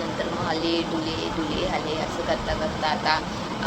नंतर मग आले डुले डुले आले असं करता करता आता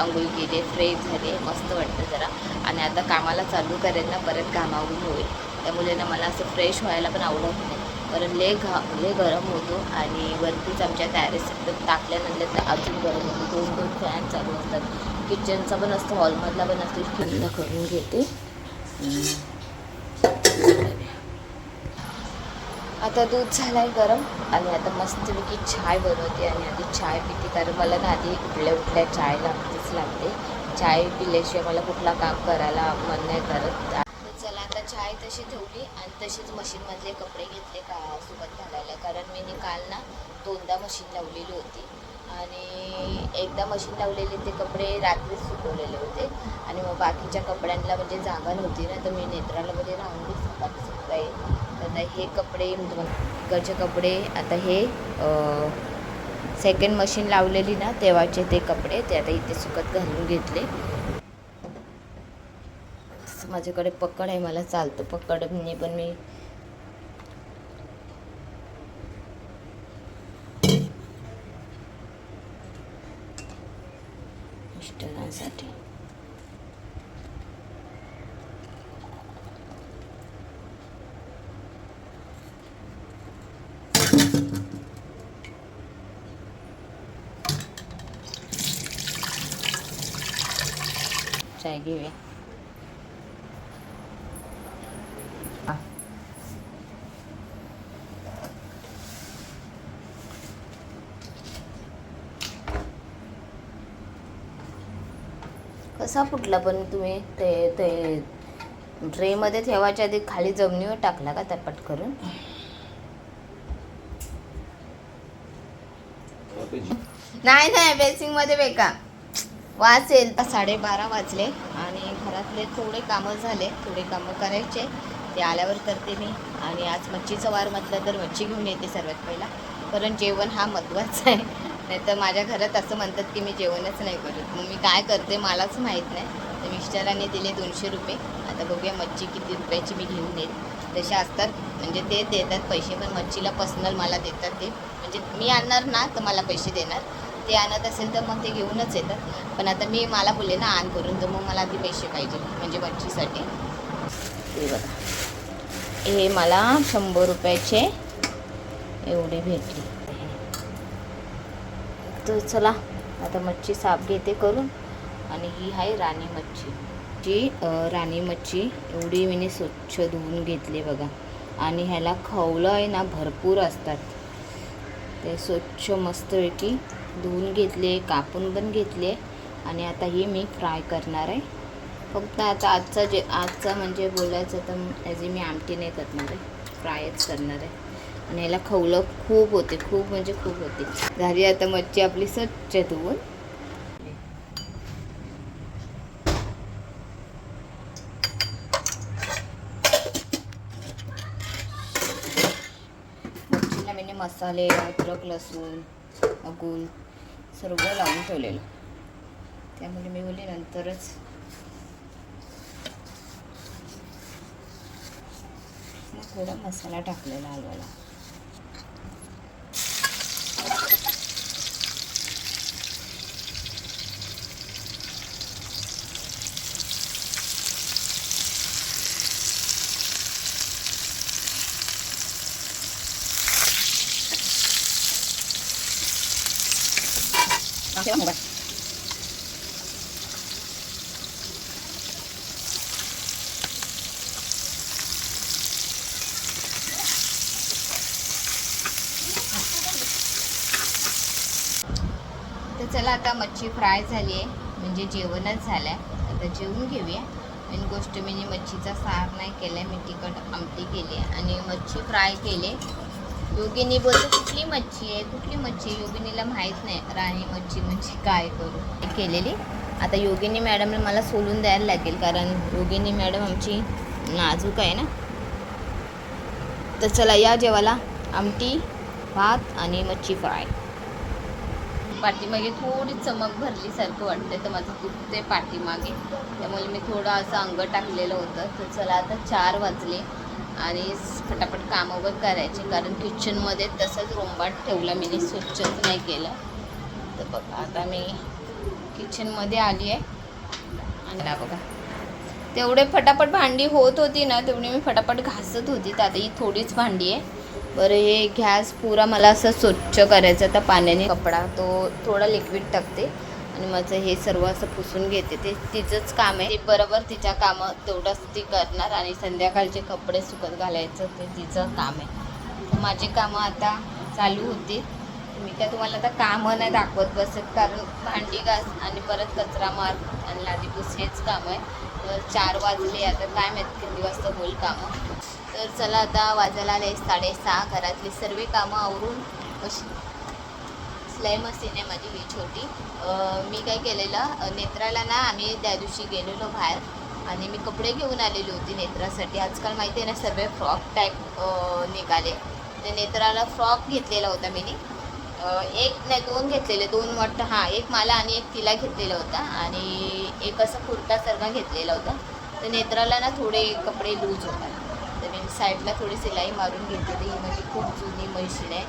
आंघोळ केले फ्रेश झाले मस्त वाटतं जरा. आणि आता कामाला चालू करेल ना परत कामावरून होईल. त्यामुळे ना मला असं फ्रेश व्हायला पण आवडत नाही. कारण लय घा लय गरम होतो आणि वरतीच आमच्या टॅरेस टाकल्यानंतर तर अजून गरम होतो. दोन दोन फॅन चालू असतात. किचनचा पण असतो हॉलमधला पण असतो. ठंड करून घेते. आता दूध झालं आहे गरम आणि आता मस्तपैकी चाय बनवते आणि आधी चाय पिते कारण मला ना आधी उठल्या उठल्या चाय लागतेच लागते. चाय पिल्याशिवाय मला कुठला काम करायला मन नाही करत. चला आता चाय तशी ठेवली आणि तशीच मशीनमधले कपडे घेतले का सोबत घालायला कारण मी काल ना दोनदा मशीन लावलेली होती. आणि एकदा मशीन लावलेले ते कपडे रात्रीच सुकवलेले होते. आणि मग बाकीच्या कपड्यांना म्हणजे जागा नव्हती ना तर मी नेत्राला म्हणजे राहून सुकता येईल आता हे कपडे इकडचे कपडे आता हे सेकंड मशीन लावलेली ना तेव्हाचे ते कपडे ते आता इथे सुकत घालून घेतले. माझ्याकडे पकड आहे मला चालतं पकडने पण मी मिस्टरांसाठी. घेऊया कसा फुटला पण तुम्ही? ते ते ट्रेमध्ये ठेवायच्या आधी खाली जमिनीवर टाकला का त्या पट करून नाही नाही बेसिंगमध्ये बेका. वाचेल साडेबारा वाजले आणि घरातले थोडे कामं झाले थोडे कामं करायचे. ते आल्यावर करते मी. आणि आज मच्छीचा वार म्हटलं तर मच्छी घेऊन येते सर्वात पहिला. कारण जेवण हा महत्त्वाचा आहे. नाही तर माझ्या घरात असं म्हणतात की मी जेवणच नाही करत. मग मी काय करते मलाच माहीत नाही. तर मिस्टरांनी दिले दोनशे रुपये. आता बघूया मच्छी किती रुपयाची मी घेऊन येईल. तसे असतात. म्हणजे ते देतात पैसे पण मच्छीला पर्सनल मला देतात ते. म्हणजे मी आणणार ना तर मला पैसे देणार. ते आणत असेल तर मग ते घेऊनच येतात. पण आता मी मला बोलले ना आण करून तर मग मला आधी पैसे पाहिजे म्हणजे मच्छीसाठी हे बघा. हे मला शंभर रुपयाचे एवढे भेटले. तर चला आता मच्छी साफ घेते करून. आणि ही आहे राणी मच्छी. जी राणी मच्छी एवढी मी स्वच्छ धुवून घेतली बघा. आणि ह्याला खवलं आहे ना भरपूर असतात. ते स्वच्छ मस्तपैकी धुवून घेतले कापून पण घेतले आणि आता ही मी फ्राय करणार आहे. फक्त आता आजचा जे आजचा म्हणजे बोलायचं तर याची मी आमटी नाही करणार आहे. फ्रायच करणार आहे. आणि याला खवलं खूप होते खूप म्हणजे खूप होते. झाली आता मच्छी आपली स्वच्छ धुवून. मच्छीला मी मसाले अद्रक लसूण अगूल सर्व लावून ठेवलेलं. त्यामुळे मी बोलले नंतरच मग थोडा मसाला टाकलेला हलवाला ठेवा मोबाईल तर चला आता मच्छी फ्राय झाली आहे म्हणजे जेवणच झालं आहे आता जेवून घेऊया. मेन गोष्ट मी मच्छीचा सार नाही केला मी तिखट आमटी केली आहे आणि मच्छी फ्राय केले योगिनी बोलते कुठली मच्छी आहे? कुठली मच्छी आहे? योगिनीला माहीत नाही. राणी मच्छी म्हणजे काय करू? हे केलेली. आता योगिनी मॅडमला मला सोलून द्यायला लागेल कारण योगिनी मॅडम आमची नाजूक आहे ना? तर चला या जेवायला. आमटी भात आणि मच्छी फ्राय. पाठीमागे थोडी चमक भरलीसारखं वाटते तर माझं दुखते पाठीमागे. त्यामुळे मी थोडं असं अंग टाकलेलं होतं. तर चला आता चार वाजले. आणि फटाफट काम वगैरे करायचे कारण किचनमध्ये तसंच रोंबाट ठेवला मी स्वच्छच नाही केलं. तर बघा आता मी किचनमध्ये आली आहे. आणि बघा तेवढे फटाफट भांडी होत होती ना तेवढी मी फटाफट घासत होती. तर आता ही थोडीच भांडी आहे. बरं हे गॅस पुरा मला असं स्वच्छ करायचं तर पाण्याने कपडा तो थोडा लिक्विड टाकते. आणि माझं हे सर्व असं पुसून घेते. ते तिचंच काम आहे. ती बरोबर तिच्या कामं तेवढंच ती करणार आणि संध्याकाळचे कपडे सुकत घालायचं ते तिचं काम आहे. तर माझी कामं आता चालू होती. मी काय तुम्हाला आता कामं नाही दाखवत बसत कारण भांडी घास आणि परत कचरा मार आणि लादीपूस हेच काम आहे. तर चार वाजले आता काय माहीत किती वाजता होईल कामं. तर चला आता वाजायला आले साडेसहा. घरातली सर्व कामं आवरून अशी सिलाई मशीन आहे माझी ही छोटी मी काय केलेलं नेत्राला ना आम्ही त्या दिवशी गेलेलो बाहेर आणि मी कपडे घेऊन आलेली होती नेत्रासाठी. आजकाल माहिती आहे ना सर्व फ्रॉक टाईप निघाले. तर नेत्राला फ्रॉक घेतलेला होता मी एक नाही दोन घेतलेले दोन वाटतं हां एक मला आणि एक तिला घेतलेला होता आणि एक असं कुर्तासारखा घेतलेला होता. तर नेत्राला ना थोडे कपडे लूज होतात. तर मी साईडला थोडी सिलाई मारून घेतली ही माझी खूप जुनी मशीन आहे.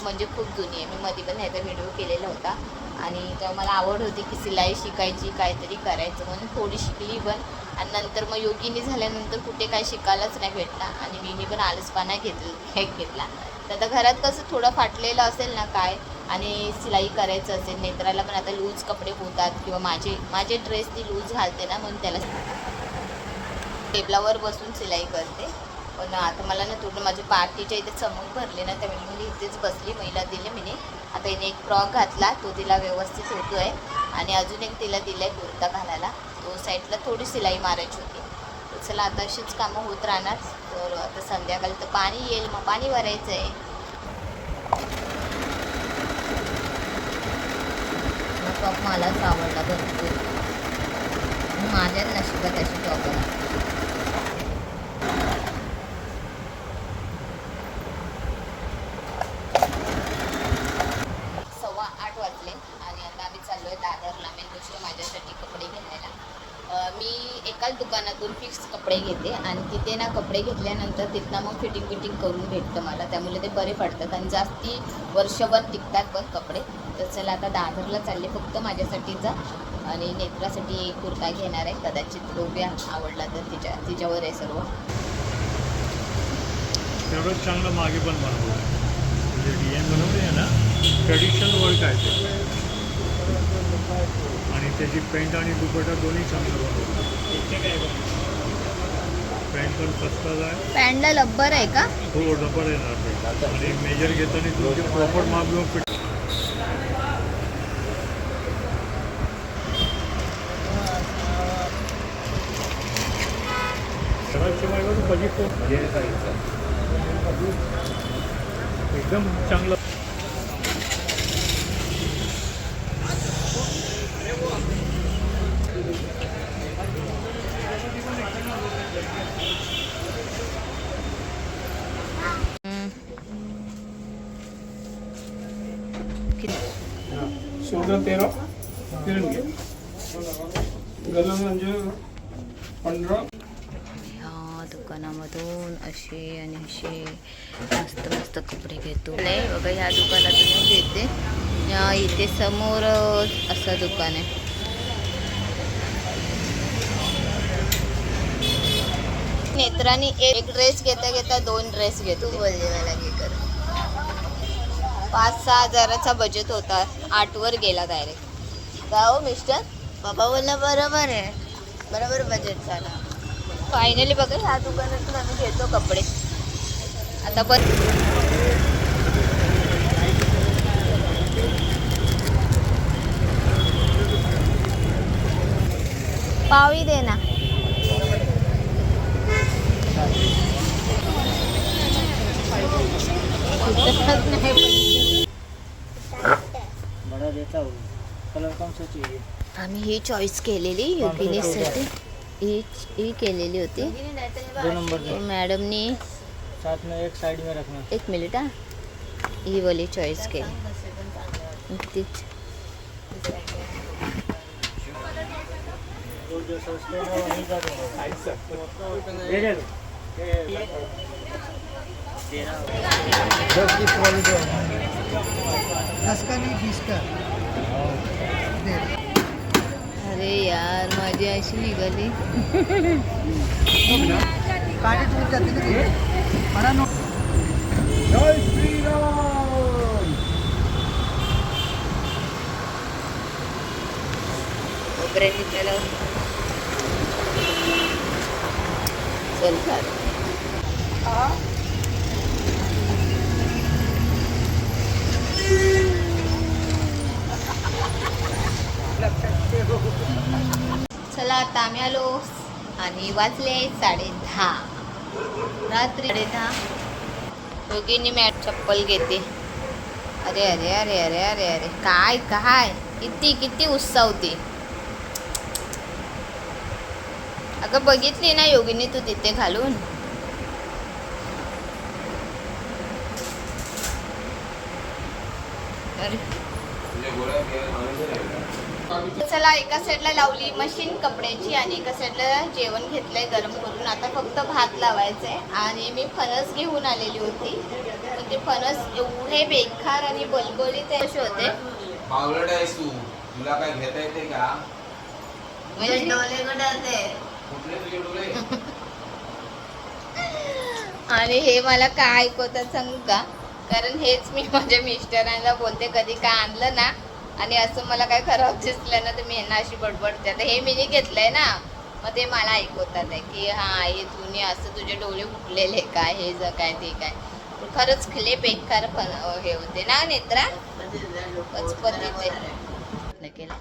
खूप म्हणजे खूप जुनी आहे. मी मध्ये पण ह्याचा व्हिडिओ केलेला होता. आणि तेव्हा मला आवड होती की सिलाई शिकायची काहीतरी करायचं म्हणून थोडी शिकली पण. आणि नंतर मग योगिनी झाल्यानंतर कुठे काय शिकायलाच नाही भेटला. आणि मी पण आलसपाना घेतलं घेतला. तर आता घरात कसं थोडं फाटलेलं असेल ना काय आणि सिलाई करायचं असेल नेत्राला पण आता लूज कपडे होतात किंवा माझे माझे ड्रेस ती लूज घालते ना म्हणून त्याला टेबलावर बसून सिलाई करते. पण आता मला ना थोडं माझ्या पार्टीच्या इथे चमक भरले ना त्यामुळे मी इथेच बसली महिला दिले मी आता हिने एक फ्रॉक घातला तो तिला व्यवस्थित होतो आहे आणि अजून एक तिला दिला आहे कुर्ता घालायला. तो साईडला थोडी सिलाई मारायची होती. तर चला आता अशीच कामं होत राहणार. तर आता संध्याकाळी तर पाणी येईल मग पाणी भरायचं आहे. टॉप मलाच आवडला भरपूर. माझ्याच नशिबात अशी टॉप आहे सव्वा आठ वाजले आणि आता आम्ही चाललो आहे दादरला मेन गोष्ट माझ्यासाठी कपडे घ्यायला अं, मी एकाच दुकानातून फिक्स कपडे घेते आणि तिथे ना कपडे घेतल्यानंतर तिथनं मग फिटिंग फिटिंग करून भेटतं मला. त्यामुळे ते बरे पडतात आणि जास्ती वर्षभर टिकतात पण कपडे. तर चला आता दादरला चालले फक्त माझ्यासाठीचा आणि नेत्रासाठी कुर्ता घेणार आहे. कदाचित लोब्या आवडला तर तिच्या तिच्यावर आहे सर्व. एवढंच चांगलं मागे पण बनवलं म्हणजे डिझाईन बनवली आहे ना ट्रेडिशनल वर्क आहे ते. आणि त्याची पेंट आणि दुपटा दोन्ही चांगलं बनवलं पॅन्टला लब्बर आहे का? हो डबल येणार आणि मेजर घेताना तुमचे प्रॉपर माप घेऊन फिट एकदम चांगलं चौदा तेरा गलन म्हणजे पंधरा. ह्या दुकानामधून असे आणि असे मस्त मस्त कपडे घेतो. नाही बघा ह्या दुकानातून मी घेते. या इथे समोर असं दुकान आहे. नेत्राने एक ड्रेस घेता घेता दोन ड्रेस घेतो. बोलले मला घे कर. पाच सहा हजाराचा बजेट होता. आठवर गेला डायरेक्ट हो मिस्टर बाबा बोलला बरोबर आहे. बरोबर बजेट झाला. फायनली बघा ह्या दुकानातून आम्ही घेतो कपडे. आता पण पावी दे ना. नाही बड़ा देता हूँ. कलर कौन सा चाहिए? आम्ही ही चॉईस केलेली युकिनीसाठी ही ही केलेली होती. दो नंबर दे मॅडमनी साथ में एक साइड में रखना. एक मिनिट हा. ही वाली चॉईस केली. तीच. वो जो सस्ते हैं वो नहीं का दूँगा ये ले लो ये तेरह दस की नहीं बीस का. दे अरे यार माझी अशी निघाली चल चालेल. चला आता आम्ही आलो आणि वाजले साडे दहा रात्री साडे दहा योगिनी मॅट चप्पल घेते अरे अरे अरे अरे अरे अरे. काय काय? किती किती उत्साह होती. अगं बघितली ना योगिनी तू तिथे घालून? अरे. चला एका साईडला लावली मशीन कपड्याची आणि एका साईडला जेवण घेतलंय गरम करून. आता फक्त भात लावायचंय आणि मी फणस घेऊन आलेली होती. पण ते फणस एवढे बेकार आणि बलबलीत असे होते? पावलट आहेस तू. तुला काय घेता येते का? म्हणजे डोले आणि हे मला काय ऐकवतात सांगू का? कारण हेच मी माझ्या मिस्टरांना बोलते कधी काय आणलं ना आणि असं मला काय खराब दिसलं ना तर मी यांना अशी बडबडते आता हे मी घेतलंय ना मग ते मला ऐकवतात आहे की हा हे जुने असं तुझे डोळे फुटलेले काय हे ज काय ते काय? पण खरंच खिले बेकार पण हे होते ना नेत्रा? पचपतीचे केला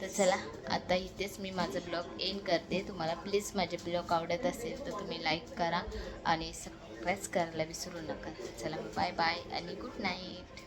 तर चला आता इथेच मी माझं ब्लॉग एंड करते. तुम्हाला प्लीज माझे ब्लॉग आवडत असेल तर तुम्ही लाईक करा आणि सबस्क्राईब करायला विसरू नका. चला बाय बाय आणि गुड नाईट